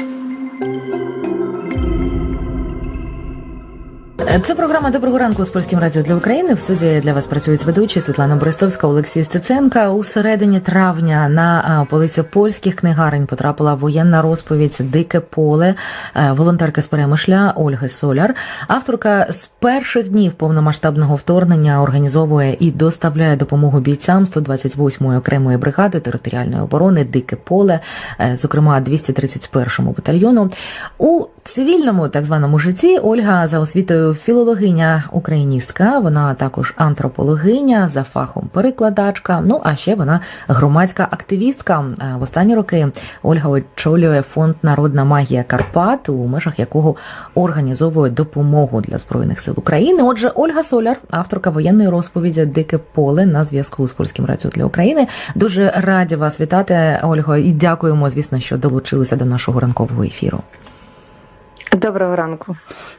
thank you Це програма Доброго ранку з польським радіо для України. В студії для вас працюють ведучі Світлана Борисовська, Олексій Стеценка. У середині травня на а, полиці польських книгарень потрапила воєнна розповідь Дике поле е, волонтерки з перемишля Ольги Соляр. Авторка з перших днів повномасштабного вторгнення організовує і доставляє допомогу бійцям 128-ї окремої бригади територіальної оборони Дике поле, е, зокрема 231-му батальйону. У цивільному так званому житті Ольга за освітою філологиня україністка. Вона також антропологиня за фахом перекладачка. Ну а ще вона громадська активістка. В останні роки Ольга очолює фонд Народна магія Карпат, у межах якого організовує допомогу для збройних сил України. Отже, Ольга Соляр, авторка воєнної розповіді Дике поле на зв'язку з польським радіо для України. Дуже раді вас вітати, Ольго, і дякуємо, звісно, що долучилися до нашого ранкового ефіру. Доброго ранку.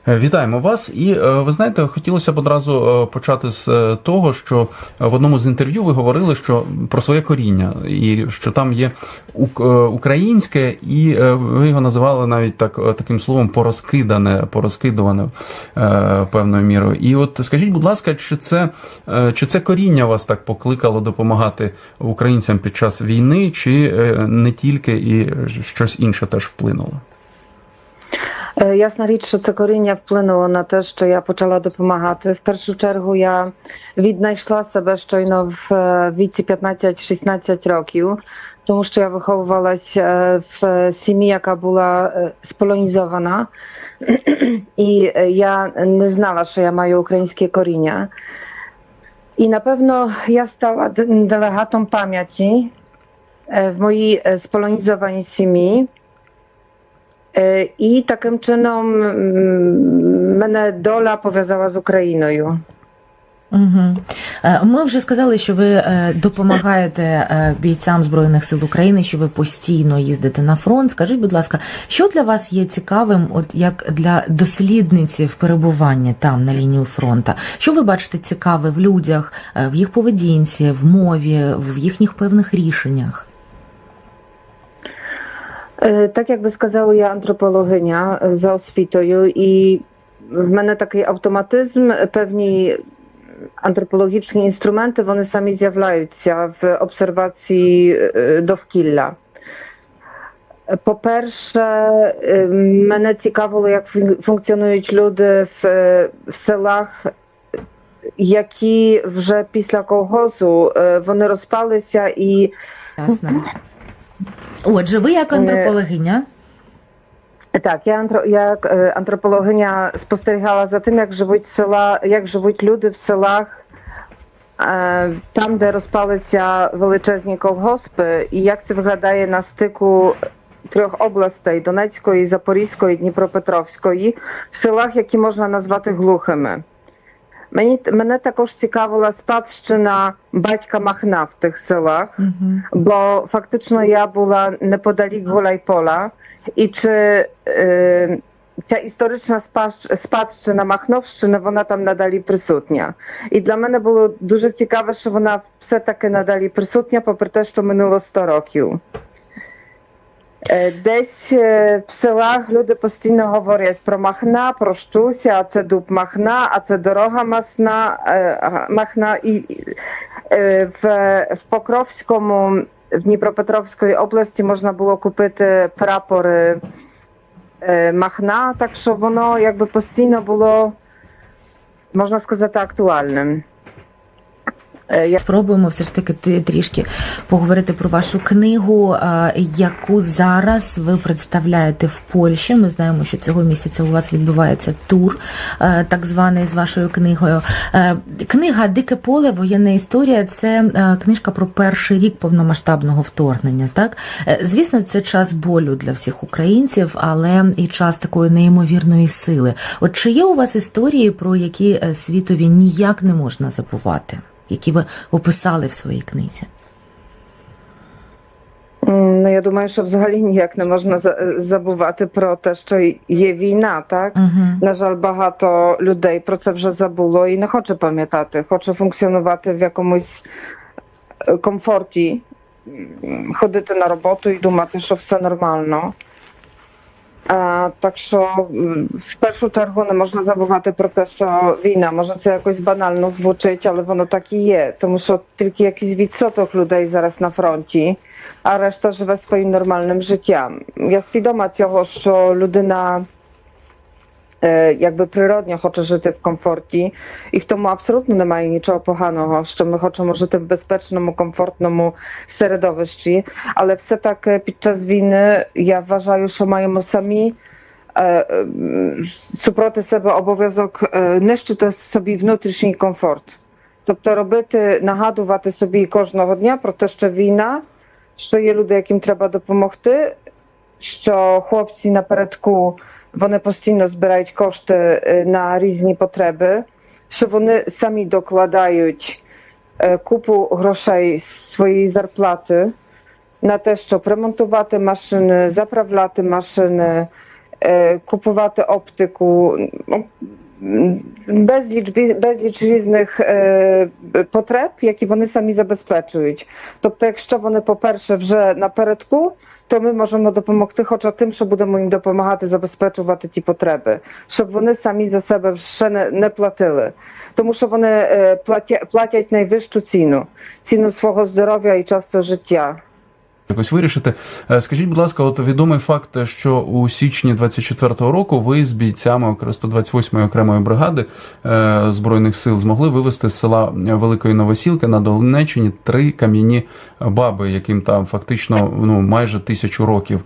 Е, Вітаємо вас. І е, ви знаєте, хотілося б одразу е, почати з того, що в одному з інтерв'ю ви говорили, що про своє коріння, і що там є ук- українське, і ви його називали навіть так таким словом порозкидане, порозкидуване певною мірою. І от скажіть, будь ласка, чи це чи це коріння вас так покликало допомагати українцям під час війни, чи не тільки і щось інше теж вплинуло? Е, Ясна річ, що це коріння вплинуло на те, що я почала допомагати. В першу чергу я віднайшла себе щойно в е, віці 15-16 років, тому що я виховувалася е, в сім'ї, яка була е, сполонізована, і е, я не знала, що я маю українське коріння. І напевно я стала д- делегатом пам'яті е, в моїй е, І таким чином мене доля пов'язала з Україною. Угу. Ми вже сказали, що ви е, допомагаєте е, бійцям збройних сил України, що ви постійно їздите на фронт. Скажіть, будь ласка, що для вас є цікавим, от як для дослідниці в перебуванні там на лінію фронту? Що ви бачите цікаве в людях, е, в їх поведінці, в мові, в їхніх певних рішеннях? Е, Так як ви сказали, я антропологиня е, за освітою, і в мене такий автоматизм, певні антропологічні інструменти, вони самі з'являються в обсервації е, довкілля. По-перше, мене цікавило, як функціонують люди в, в селах, які вже після колгозу вони розпалися і Ясно. Отже, ви як антропологиня. Так, я антро я е, антропологиня спостерігала за тим, як живуть села, як живуть люди в селах, е, там, де розпалися величезні колгоспи, і як це виглядає на стику трьох областей Донецької, Запорізької, Дніпропетровської, в селах, які можна назвати глухими. Мені мене також цікавила спадщина батька Махна в тих селах Угу. бо фактично я була неподалік Гуляйпола і чи е, ця історична спадщ- спадщина Махновщини, вона там надалі присутня. І для мене було дуже цікаво, що вона все-таки надалі присутня, попри те, що минуло 100 років. Е, Десь е, в селах люди постійно говорять про Махна, про Щуся, а це дуб Махна, а це дорога Масна, е, Махна. І в, в Покровському, в Дніпропетровської області можна було купити прапори Махна, так що воно якби постійно було, можна сказати, актуальним. Е, Спробуємо все ж таки трішки поговорити про вашу книгу, е, яку зараз ви представляєте в Польщі. Ми знаємо, що цього місяця у вас відбувається тур, е, так званий з вашою книгою. Книга Дике поле, воєнна історія це книжка про перший рік повномасштабного вторгнення. Так, звісно, це час болю для всіх українців, але і час такої неймовірної сили. От чи є у вас історії, про які світові ніяк не можна забувати? Які ви описали в своїй книзі. Ну, я думаю, що взагалі ніяк не можна забувати про те, що є війна, так? Угу. На жаль, багато людей про це вже забуло і не хоче пам'ятати, хоче функціонувати в якомусь е, комфорті, ходити на роботу і думати, що все нормально. А, так що м, в першу чергу не можна забувати про те, що війна може це якось банально звучить, але воно так і є, тому що тільки якийсь відсоток людей зараз на фронті, а решта живе своїм нормальним життям. Я свідома цього, що людина е, якби природньо хоче жити в комфорті, і в тому абсолютно немає нічого поганого, що ми хочемо жити в безпечному, комфортному середовищі, але все так е, під час війни я вважаю, що маємо самі е, м, супроти себе обов'язок е, нищити собі внутрішній комфорт. Тобто робити, нагадувати собі кожного дня про те, що війна, що є люди, яким треба допомогти, що хлопці напередку вони постійно збирають кошти е, на різні потреби, що вони самі докладають е, купу грошей з своєї зарплати на те, щоб ремонтувати машини, заправляти машини, е, купувати оптику. Ну, м, Безліч, безліч різних е, потреб, які вони самі забезпечують. Тобто, якщо вони, по-перше, вже напередку, то ми можемо допомогти хоча тим, що будемо їм допомагати забезпечувати ті потреби, щоб вони самі за себе ще не, не платили. Тому що вони платять, платять найвищу ціну ціну свого здоров'я і часто життя. Якось вирішити. Е, Скажіть, будь ласка, от відомий факт, що у січні 24-го року ви з бійцями окре- 128-ї окремої бригади е, збройних сил змогли вивезти з села Великої Новосілки на Донеччині три кам'яні баби, яким там фактично ну майже тисячу років.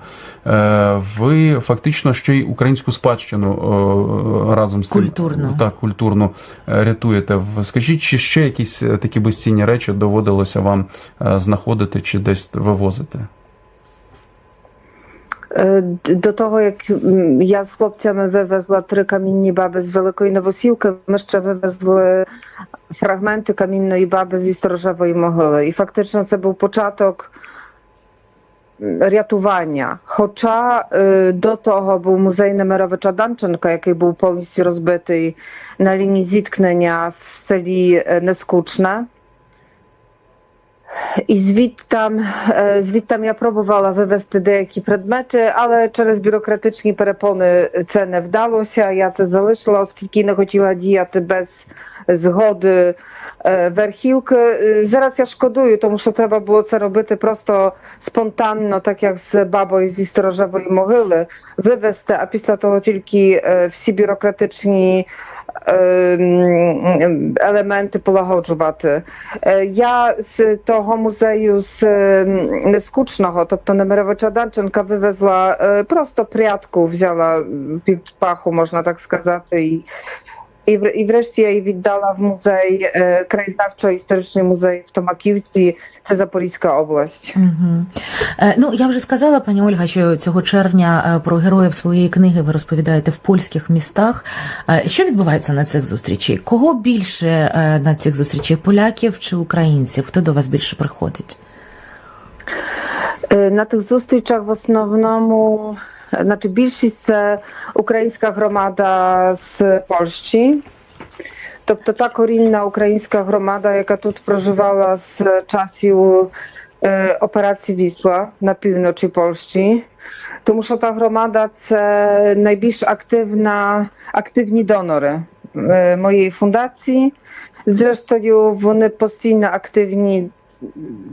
Е, Ви фактично ще й українську спадщину разом з тим- Культурну. так культурну е, рятуєте. Скажіть, чи ще якісь такі безцінні речі доводилося вам знаходити чи десь вивозити? Е, До того, як я з хлопцями вивезла три камінні баби з Великої Новосілки, ми ще вивезли фрагменти камінної баби зі сторожевої могили. І фактично це був початок рятування. Хоча е, до того був музей Немировича Данченка, який був повністю розбитий на лінії зіткнення в селі е, Нескучне. Звідтам, е, звідтам я пробувала вивезти деякі предмети, але через бюрократичні перепони це не вдалося. Я це залишила, оскільки не хотіла діяти без згоди верхівки. Зараз я шкодую, тому що треба було це робити просто спонтанно, так як з бабою зі сторожевої могили, вивезти, а після того тільки всі бюрократичні елементи полагоджувати. Е, Я з того музею з ем, Нескучного, тобто Немировича Данченка, вивезла е, просто прятку, взяла під паху, можна так сказати, і, і, вр- і врешті я її віддала в музей, е, краєзнавчо-історичний музей в Томаківці, це Запорізька область. Угу. Ну я вже сказала, пані Ольга, що цього червня про героїв своєї книги ви розповідаєте в польських містах. Що відбувається на цих зустрічах? Кого більше на цих зустрічах? Поляків чи українців? Хто до вас більше приходить? На тих зустрічах в основному, е, значить, більшість це українська громада з Польщі. Тобто та корінна українська громада, яка тут проживала з часів е, операції Вісла на півночі Польщі. Тому що та громада це найбільш активна, активні донори е, моєї фундації. Зрештою, вони постійно активні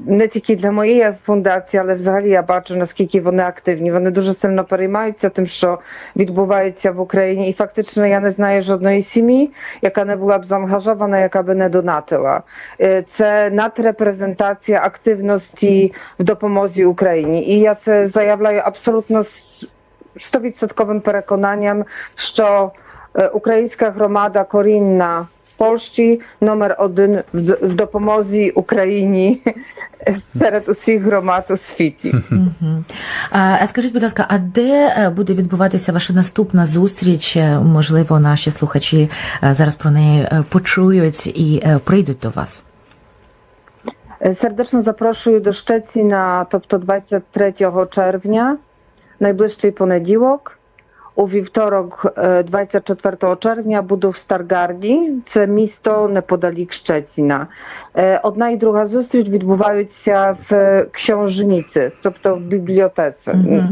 не тільки для моєї фундації, але взагалі я бачу, наскільки вони активні. Вони дуже сильно переймаються тим, що відбувається в Україні. І фактично я не знаю жодної сім'ї, яка не була б заангажована, яка би не донатила. Е, Це надрепрезентація активності в допомозі Україні. І я це заявляю абсолютно з 100% переконанням, що е, українська громада корінна Польщі номер один в допомозі Україні серед усіх громад у світі. А скажіть, будь ласка, а де е, буде відбуватися ваша наступна зустріч? Е, Можливо, наші слухачі е, зараз про неї почують і прийдуть до вас. Сердечно запрошую до Szczecina, тобто 23 червня, найближчий понеділок. У вівторок, е, 24 червня, буду в Старgarді, це місто неподалік Szczecina. Е, Одна і друга зустріч відбуваються в książnicy, тобто в бібліотеці. Мгм. Е,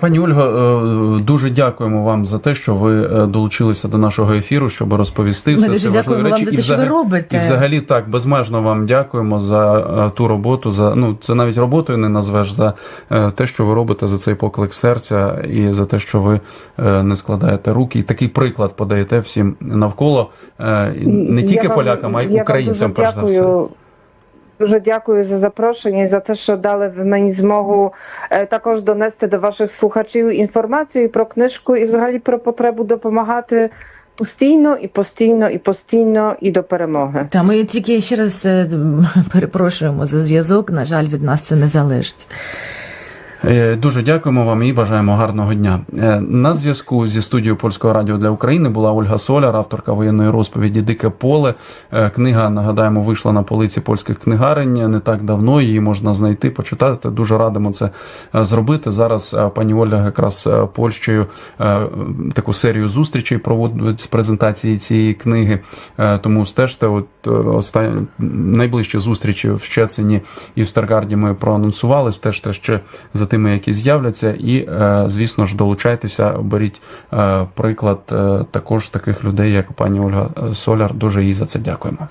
Пані Ольго, е, дуже дякуємо вам за те, що ви е, долучилися до нашого ефіру, щоб розповісти Ми все дуже важливі дякуємо вам речі. за І те, що ви взагалі- робите. І взагалі так безмежно вам дякуємо за е, ту роботу. За ну це навіть роботою не назвеш за е, те, що ви робите за цей поклик серця, і за те, що ви е, не складаєте руки, і такий приклад подаєте всім навколо е, не тільки Я полякам, а й українцям. Перш за все. Дуже дякую за запрошення і за те, що дали ви мені змогу е, також донести до ваших слухачів інформацію і про книжку, і взагалі про потребу допомагати постійно і постійно і постійно і до перемоги. Та ми тільки ще раз е, перепрошуємо за зв'язок. На жаль, від нас це не залежить. Е, Дуже дякуємо вам і бажаємо гарного дня. Е, На зв'язку зі студією Польського радіо для України була Ольга Соляр, авторка воєнної розповіді Дике поле. Е, Книга, нагадаємо, вийшла на полиці польських книгарень не так давно. Її можна знайти, почитати. Дуже радимо це зробити. Зараз пані Ольга якраз Польщею таку серію зустрічей проводить з презентації цієї книги. Тому стежте, от останні найближчі зустрічі в Щецині і в Старгарді ми проанонсували. Стежте ще за тими, які з'являться, і е, звісно ж долучайтеся, беріть е, приклад е, також таких людей, як пані Ольга Соляр. Дуже їй за це дякуємо.